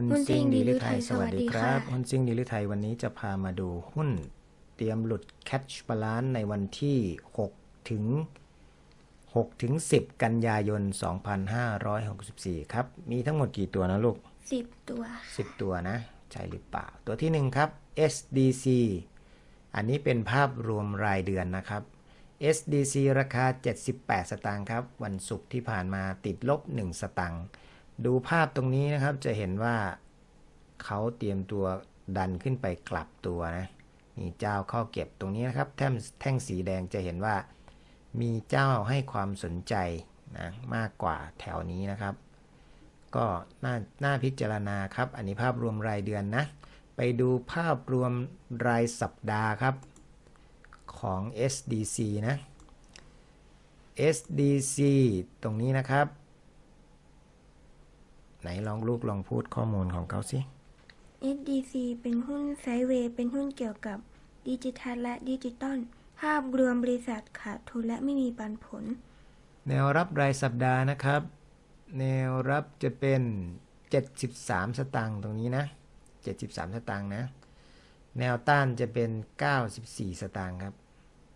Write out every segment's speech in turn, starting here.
หุ้นหุ้นซิ่ซิ่งงดีดีหหรืรืออไทไทยยสวัสดีสวัสดีครับค่ะหุ้นซิ่งดีหรือไทยวันนี้จะพามาดูหุ้น เตรียมหลุดแคชบาลานในวันที่6ถึง6ถึง10 กันยายน 2564 ครับ มีทั้งหมดกี่ตัวนะลูกสิบตัว 10 ตัวนะ ใช่หรือเปล่า ตัวที่ 1 ครับ SDC อันนี้เป็นภาพรวมรายเดือนนะครับ SDC ราคา 78 สตางค์ครับ วันศุกร์ที่ผ่านมาติดลบ 1 สตางค์ ดูภาพตรงนี้นะครับจะเห็นว่าเขาเตรียมตัวดันขึ้นไปกลับตัวนะมีเจ้าเข้าเก็บตรงนี้นะครับ แท่งแท่งสีแดงจะเห็นว่า มีเจ้าให้ความสนใจนะมากกว่าแถวนี้นะครับ ก็น่าน่าพิจารณาครับ อันนี้ภาพรวมรายเดือนนะ ไปดูภาพรวมรายสัปดาห์ครับของ SDC นะ SDC ตรงนี้นะครับ ไหนลองลูกลองพูดข้อมูลของเขาสิ SDC เป็นหุ้นไซด์เวย์เป็นหุ้นเกี่ยวกับดิจิทัลและดิจิตอลภาพรวมบริษัทขาดทุนและไม่มีปันผล แนวรับรายสัปดาห์นะครับ แนวรับจะเป็น 73 สตางค์ตรงนี้นะ 73 สตางค์นะ แนวต้านจะเป็น 94 สตางค์ครับ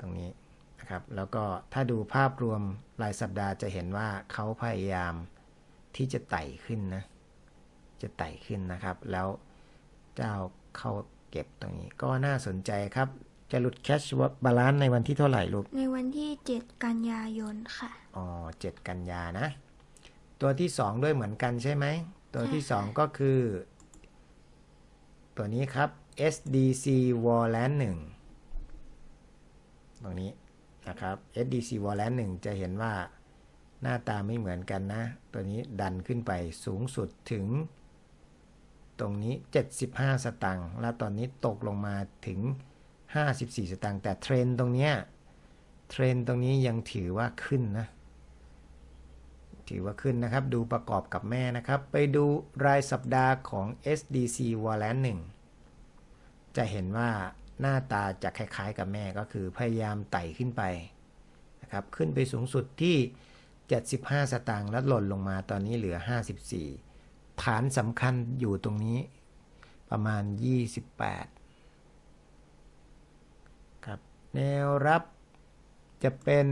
ตรงนี้นะครับ แล้วก็ถ้าดูภาพรวมรายสัปดาห์จะเห็นว่าเขาพยายาม ที่จะไต่ขึ้นนะ จะไต่ขึ้นนะครับ แล้วเจ้าเข้าเก็บตรงนี้ ก็น่าสนใจครับ จะหลุดแคชบาลานในวันที่เท่าไหร่ลูก ในวันที่ 7 กันยายนค่ะ อ๋อเจ็ดกันยานะ ตัวที่สองด้วยเหมือนกันใช่ไหม ตัวที่สองก็คือ ตัวนี้ครับ SDC Warland 1ตรงนี้นะครับ SDC Warland 1จะเห็นว่า หน้าตาไม่เหมือนกันนะ ตัวนี้ดันขึ้นไปสูงสุดถึง ตรงนี้ 75 สตังค์แล้วตอนนี้ตกลงมาถึง 54 สตังค์แต่เทรนตรงเนี้ยเทรนตรงนี้ยังถือว่าขึ้นนะ ถือว่าขึ้นนะครับ ดูประกอบกับแม่นะครับ ไปดูรายสัปดาห์ของ SDC w a l a n 1จะเห็นว่าหน้าตาจะคล้ายๆกับแม่ก็คือพยายามไต่ขึ้นไปนะครับ ขึ้นไปสูงสุดที่ 75 สตางค์แล้วหล่นลงมาตอนนี้เหลือ 54 ฐานสำคัญอยู่ตรงนี้ประมาณ 28 ครับ แนวรับจะเป็น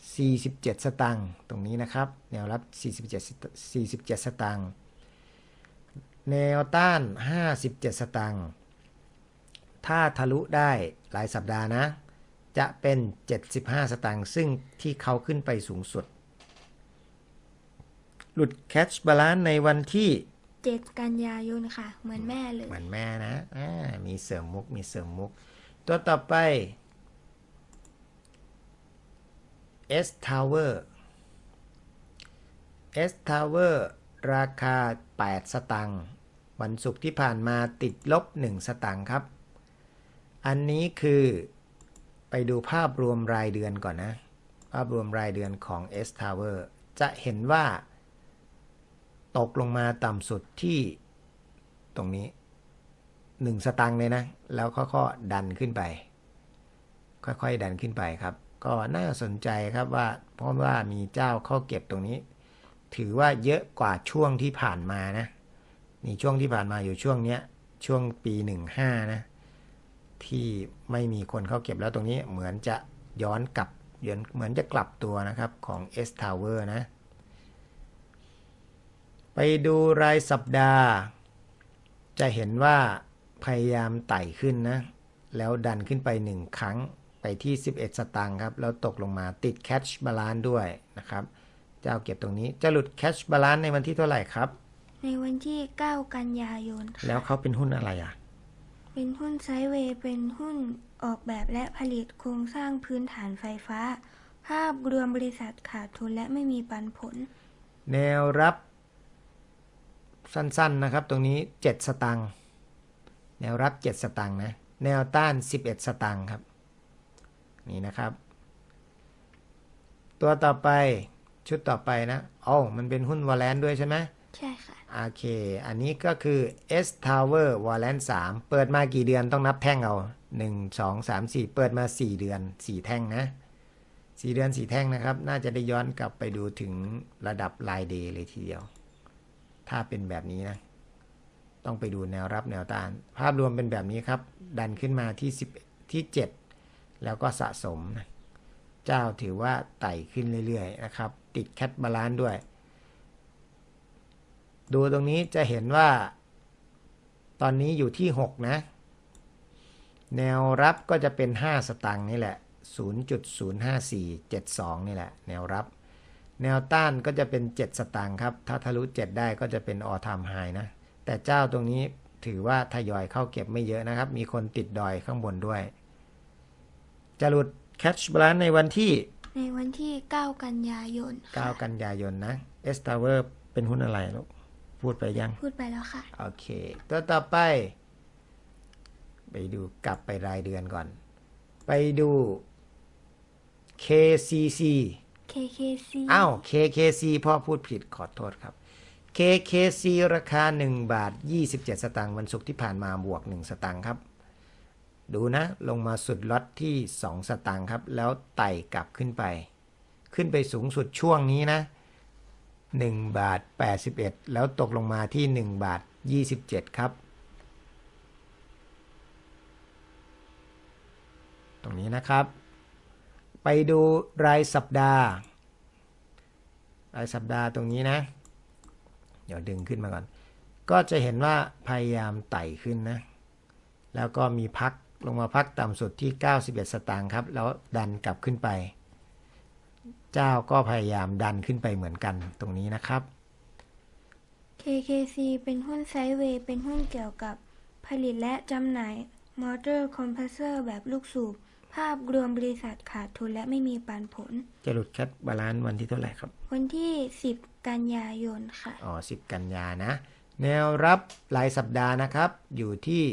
47 สตางค์ตรงนี้นะครับ แนวรับ 47สต47 สตางค์แนวต้าน 57 สตางค์ถ้าทะลุได้หลายสัปดาห์นะ จะเป็น 75 สตางค์ซึ่งที่เขาขึ้นไปสูงสุด หลุดแคชบาลานในวันที่ 7 กันยายนค่ะ เหมือนแม่เลย เหมือนแม่นะอ่ามีเสริมมุก มีเสริมมุก ตัวต่อไป S Tower S Tower ราคา 8 สตังค์ วันศุกร์ที่ผ่านมาติดลบ 1 สตังค์ครับ อันนี้คือ ไปดูภาพรวมรายเดือนก่อนนะ ภาพรวมรายเดือนของ S Tower จะเห็นว่า ตกลงมาต่ำสุดที่ตรงนี้ 1 สตังค์เลยนะ แล้วค่อยๆดันขึ้นไป ค่อยๆดันขึ้นไปครับ ก็น่าสนใจครับว่า เพราะว่ามีเจ้าเข้าเก็บตรงนี้ ถือว่าเยอะกว่าช่วงที่ผ่านมานะนี่ช่วงที่ผ่านมาอยู่ช่วงเนี้ยช่วงปี 15 นะ ที่ไม่มีคนเข้าเก็บแล้วตรงนี้เหมือนจะย้อนกลับย้อนเหมือนจะกลับตัวนะครับของ S Tower นะ ไปดูรายสัปดาห์ จะเห็นว่าพยายามไต่ขึ้นนะ แล้วดันขึ้นไป 1 ครั้งไปที่ 11 สตางค์ครับ แล้วตกลงมาติดแคชบาลานด้วยนะครับ เจ้าเก็บตรงนี้จะหลุดแคชบาลานในวันที่เท่าไหร่ครับ ในวันที่ 9 กันยายนค่ะแล้วเขาเป็นหุ้นอะไรอะ เป็นหุ้นไซด์เวย์เป็นหุ้นออกแบบและผลิตโครงสร้างพื้นฐานไฟฟ้า ภาพรวมบริษัทขาดทุนและไม่มีปันผล แนวรับสั้นๆนะครับ ตรงนี้ 7 สตังค์แนวรับ 7 สตังค์นะแนวต้าน 11 สตังค์ครับนี่นะครับ ตัวต่อไปชุดต่อไปนะอ๋อมันเป็นหุ้นวอลเลนด้วยใช่ไหมใช่ค่ะ โอเค อันนี้ก็คือ S Tower w a l l a n 3เปิดมากี่เดือนต้องนับแท่งเอา 1 2 3 4 เปิดมา 4 เดือน 4 แท่งนะ 4 เดือน 4 แท่งนะครับ น่าจะได้ย้อนกลับไปดูถึงระดับรายเดย์เลยทีเดียว ถ้าเป็นแบบนี้นะ ต้องไปดูแนวรับแนวต้าน ภาพรวมเป็นแบบนี้ครับ ดันขึ้นมาที่10ที่ 7 แล้วก็สะสมนะ เจ้าถือว่าไต่ขึ้นเรื่อยๆนะครับ ติดแคทบาลานซ์ด้วย ดูตรงนี้จะเห็นว่า ตอนนี้อยู่ที่ 6 นะ แนวรับก็จะเป็น 5 สตางค์นี่แหละ 0.05472 นี่แหละ แนวรับ แนวต้านก็จะเป็น 7 สตางค์ครับ ถ้าทะลุ 7 ได้ก็จะเป็นออทามไฮนะ แต่เจ้าตรงนี้ถือว่าทยอยเข้าเก็บไม่เยอะนะครับ มีคนติดดอยข้างบนด้วย จะหลุดแคชบาลานในวันที่ในวันที่ 9 กันยายนค่ะ9กันยายนนะเอสตาเวอร์เป็นหุ้นอะไรลูก พูดไปยัง พูดไปแล้วค่ะ โอเค ตัวต่อไป ไปดูกลับไปรายเดือนก่อน ไปดู KCC KKC อ้าว KKC พ่อพูดผิดขอโทษครับ KKC ราคา 1 บาท 27 สตางค์วันศุกร์ที่ผ่านมาบวก 1 สตางค์ครับ ดูนะ ลงมาสุดล็อตที่ 2 สตางค์ครับ แล้วไต่กลับขึ้นไป ขึ้นไปสูงสุดช่วงนี้นะ 1 บาท 81 แล้วตกลงมาที่ 1 บาท 27 ครับ ตรงนี้นะครับ ไปดูรายสัปดาห์ รายสัปดาห์ตรงนี้นะ เดี๋ยวดึงขึ้นมาก่อน ก็จะเห็นว่าพยายามไต่ขึ้นนะ แล้วก็มีพักลงมาพักต่ำสุดที่ 91 สตางค์ครับ แล้วดันกลับขึ้นไป เจ้าก็พยายามดันขึ้นไปเหมือนกันตรงนี้นะครับ KKC เป็นหุ้นไซด์เวย์เป็นหุ้นเกี่ยวกับผลิตและจำหน่ายมอเตอร์คอมเพรสเซอร์แบบลูกสูบ ภาพรวมบริษัทขาดทุนและไม่มีปันผล จะหลุดแคทบาลานซ์วันที่เท่าไหร่ครับ วันที่ 10 กันยายนค่ะ อ๋อ 10 กันยานะ แนวรับรายสัปดาห์นะครับ อยู่ที่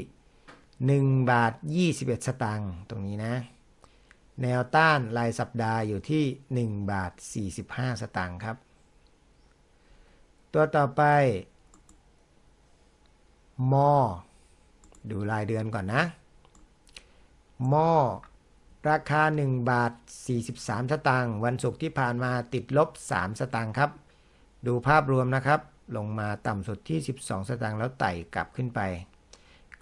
1 บาท 21 สตางค์ตรงนี้นะ แนวต้านรายสัปดาห์อยู่ที่ 1 บาท 45 สตางค์ครับ ตัวต่อไป มอ ดูรายเดือนก่อนนะ มอ ราคา 1 บาท 43 สตางค์วันศุกร์ที่ผ่านมาติดลบ 3 สตางค์ครับ ดูภาพรวมนะครับ ลงมาต่ำสุดที่ 12 สตางค์แล้วไต่กลับขึ้นไป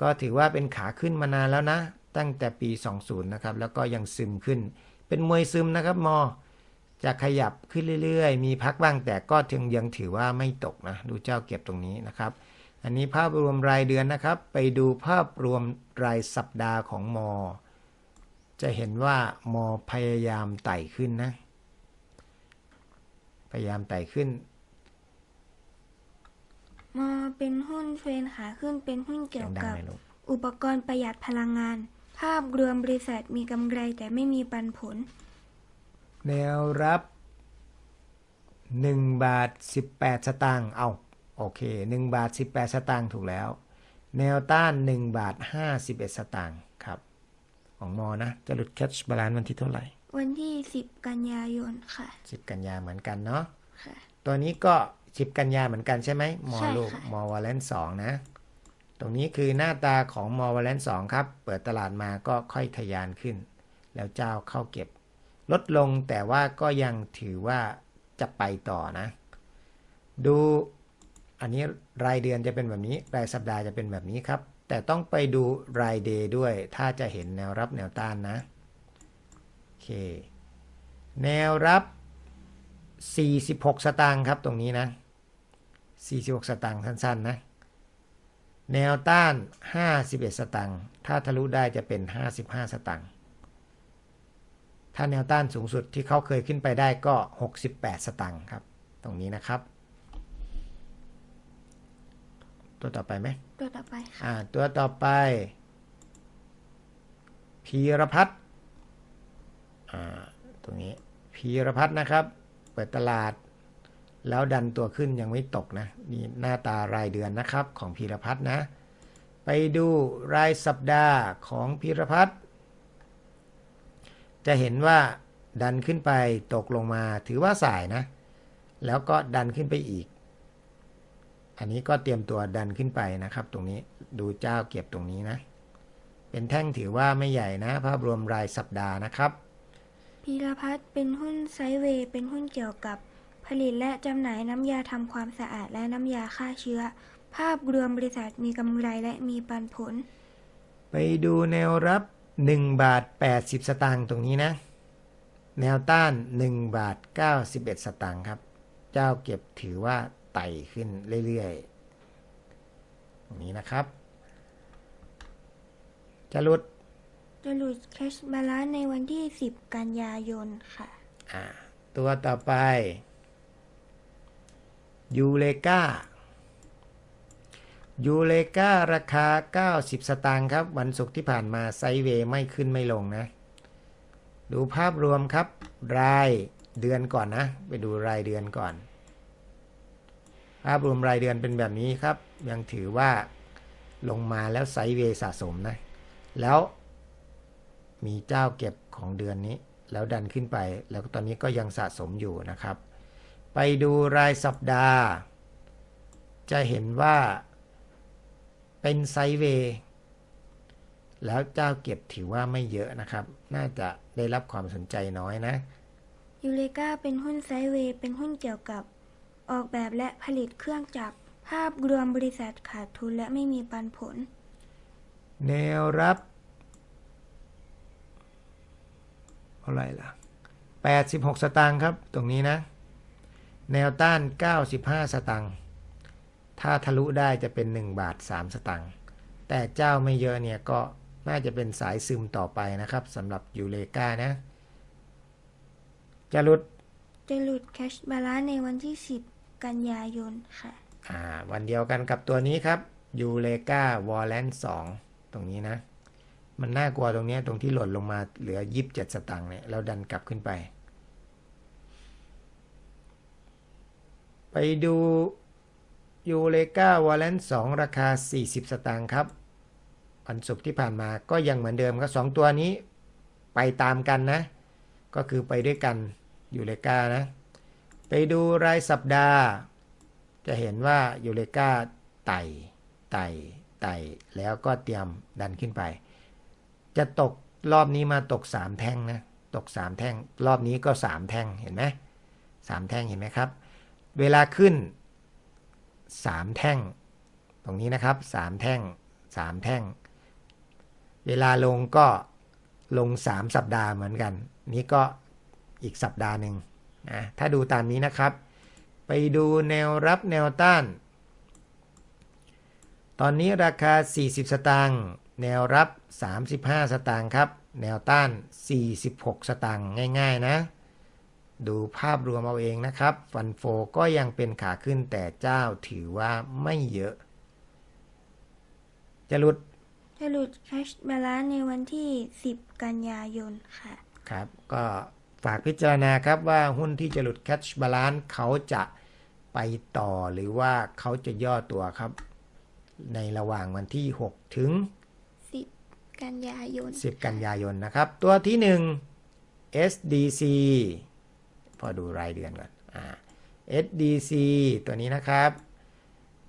ก็ถือว่าเป็นขาขึ้นมานานแล้วนะ ตั้งแต่ปี 20 นะครับ แล้วก็ยังซึมขึ้น เป็นมวยซึมนะครับมอ จะขยับขึ้นเรื่อยๆ มีพักบ้างแต่ก็ถึงยังถือว่าไม่ตกนะ ดูเจ้าเก็บตรงนี้นะครับ อันนี้ภาพรวมรายเดือนนะครับ ไปดูภาพรวมรายสัปดาห์ของมอ จะเห็นว่ามอพยายามไต่ขึ้นนะ พยายามไต่ขึ้นมอเป็นหุ้นเทรนขาขึ้นเป็นหุ้นเกี่ยวดังกับๆเลยลูกอุปกรณ์ประหยัดพลังงาน ภาพรวมบริษัทมีกำไรแต่ไม่มีปันผล แนวรับ 1 บาท 18 สตางค์เอาโอเค 1 บาท 18 สตางค์ถูกแล้ว แนวต้าน 1 บาท 51 สตางค์ครับ ของมอนะ จะหลุดแคชบาลานซ์วันที่เท่าไหร่ วันที่ 10 กันยายนค่ะ 10 กันยาเหมือนกันเนาะค่ะ ตัวนี้ก็ 10 กันยาเหมือนกันใช่ไหมมอใช่ลูกค่ะ มอวาเลนสองนะ ตรงนี้คือหน้าตาของมอวาเลนสองครับ เปิดตลาดมาก็ค่อยทะยานขึ้น แล้วเจ้าเข้าเก็บ ลดลงแต่ว่าก็ยังถือว่าจะไปต่อนะ ดูอันนี้รายเดือนจะเป็นแบบนี้ รายสัปดาห์จะเป็นแบบนี้ครับ แต่ต้องไปดูรายเดย์ด้วย ถ้าจะเห็นแนวรับแนวต้านนะโอเค แนวรับ 46 สตางค์ครับตรงนี้นะ 46 สตางค์สั้นๆนะ แนวต้าน 51 สตางค์ ถ้าทะลุได้จะเป็น 55 สตางค์ ถ้าแนวต้านสูงสุดที่เขาเคยขึ้นไปได้ก็ 68 สตางค์ครับ ตรงนี้นะครับ ตัวต่อไปไหม ตัวต่อไปค่ะ อ่า ตัวต่อไป พีรพัฒน์ อ่า ตรงนี้ พีรพัฒน์นะครับ เปิดตลาด แล้วดันตัวขึ้นยังไม่ตกนะนี่หน้าตารายเดือนนะครับของพีรพัฒน์นะ ไปดูรายสัปดาห์ของพีรพัฒน์จะเห็นว่าดันขึ้นไปตกลงมาถือว่าสายนะ แล้วก็ดันขึ้นไปอีก อันนี้ก็เตรียมตัวดันขึ้นไปนะครับ ตรงนี้ดูเจ้าเก็บตรงนี้นะ เป็นแท่งถือว่าไม่ใหญ่นะ ภาพรวมรายสัปดาห์นะครับพีรพัฒน์เป็นหุ้นไซเวย์เป็นหุ้นเกี่ยวกับ ผลิตและจำหน่ายน้ำยาทำความสะอาดและน้ำยาฆ่าเชื้อ ภาพรวมบริษัทมีกำไรและมีปันผล ไปดูแนวรับ 1 บาท 80 สตางค์ตรงนี้นะ แนวต้าน 1 บาท 91 สตางค์ครับ เจ้าเก็บถือว่าไต่ขึ้นเรื่อยๆตรงนี้นะครับจะหลุดจะหลุดแคชบาลานในวันที่ 10 กันยายนค่ะ อ่า ตัวต่อไป ยูเลกายูเลการาคา 90 สตางค์ครับ วันศุกร์ที่ผ่านมาไซเวย์ไม่ขึ้นไม่ลงนะ ดูภาพรวมครับ รายเดือนก่อนนะ ไปดูรายเดือนก่อน ภาพรวมรายเดือนเป็นแบบนี้ครับ ยังถือว่าลงมาแล้วไซเวย์สะสมนะ แล้วมีเจ้าเก็บของเดือนนี้ แล้วดันขึ้นไป แล้วตอนนี้ก็ยังสะสมอยู่นะครับ ไปดูรายสัปดาห์ จะเห็นว่าเป็นไซด์เวย์แล้วเจ้าเก็บถือว่าไม่เยอะนะครับ น่าจะได้รับความสนใจน้อยนะยูเลกาเป็นหุ้นไซด์เวย์เป็นหุ้นเกี่ยวกับ ออกแบบและผลิตเครื่องจักรภาพรวมบริษัทขาดทุนและไม่มีปันผล แนวรับเท่าไหร่ล่ะ 86 สตางค์ครับ ตรงนี้นะ แนวต้าน 95 สตางค์ ถ้าทะลุได้จะเป็น 1 บาท 3 สตางค์ แต่เจ้าไม่เยอะเนี่ยก็น่าจะเป็นสายซึมต่อไปนะครับสำหรับยูเลกานะ จะหลุด จะหลุดแคชบาลานในวันที่ 10 กันยายนค่ะ อ่า วันเดียวกันกับตัวนี้ครับยูเลกาวอลเลนสองตรงนี้นะ มันน่ากลัวตรงเนี้ยตรงที่หล่นลงมาเหลือ 27 สตางค์เนี่ยแล้วดันกลับขึ้นไป ไปดูยูเลกาวอลเลนสองราคา 40 สตางค์ครับ วันศุกร์ที่ผ่านมาก็ยังเหมือนเดิมครับสองตัวนี้ไปตามกันนะ ก็คือไปด้วยกันยูเลกานะ ไปดูรายสัปดาห์ จะเห็นว่ายูเลกาไต่ไต่ไต่แล้วก็เตรียมดันขึ้นไป จะตกรอบนี้มาตก 3 แท่งนะ ตก 3 แท่ง รอบนี้ก็ 3 แท่งเห็นไหมสามแท่งเห็นไหมครับ เวลาขึ้น 3 แท่ง ตรงนี้นะครับ 3 แท่ง 3 แท่ง เวลาลงก็ลง 3 สัปดาห์เหมือนกัน นี้ก็อีกสัปดาห์หนึ่งนะถ้าดูตามนี้นะครับ ไปดูแนวรับแนวต้าน ตอนนี้ราคา 40 สตางค์แนวรับ 35 สตางค์ครับ แนวต้าน 46 สตางค์ง่าย ๆ นะ ดูภาพรวมเอาเองนะครับ ฟันโฟก็ยังเป็นขาขึ้นแต่เจ้าถือว่าไม่เยอะ จะหลุด จะหลุดแคชบาลานในวันที่ 10 กันยายนค่ะ ครับ ก็ฝากพิจารณาครับว่าหุ้นที่จะหลุด catch balance เขาจะไปต่อหรือว่าเขาจะย่อตัวครับ ในระหว่างวันที่ 6 ถึง 10 กันยายน 10 กันยายนนะครับ ตัวที่ 1 SDC พอดูรายเดือนก่อนอ่า SDC ตัวนี้นะครับ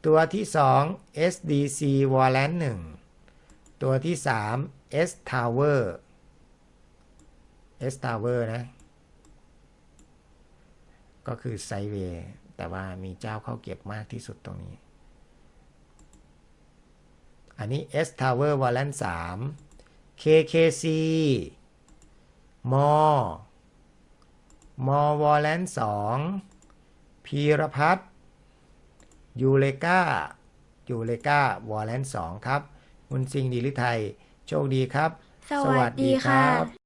ตัวที่ 2 SDC Warrant 1 ตัวที่ 3 S Tower S Tower นะ ก็คือไซเวย์แต่ว่ามีเจ้าเข้าเก็บมากที่สุดตรงนี้ อันนี้ S Tower Warrant 3 KKC มอ มอวอลเลนสองพีรพัฒน์ยูเลกายูเลกาวอลเลนสองครับ คุณสิงห์ดีลิไทย โชคดีครับ สวัสดีค่ะ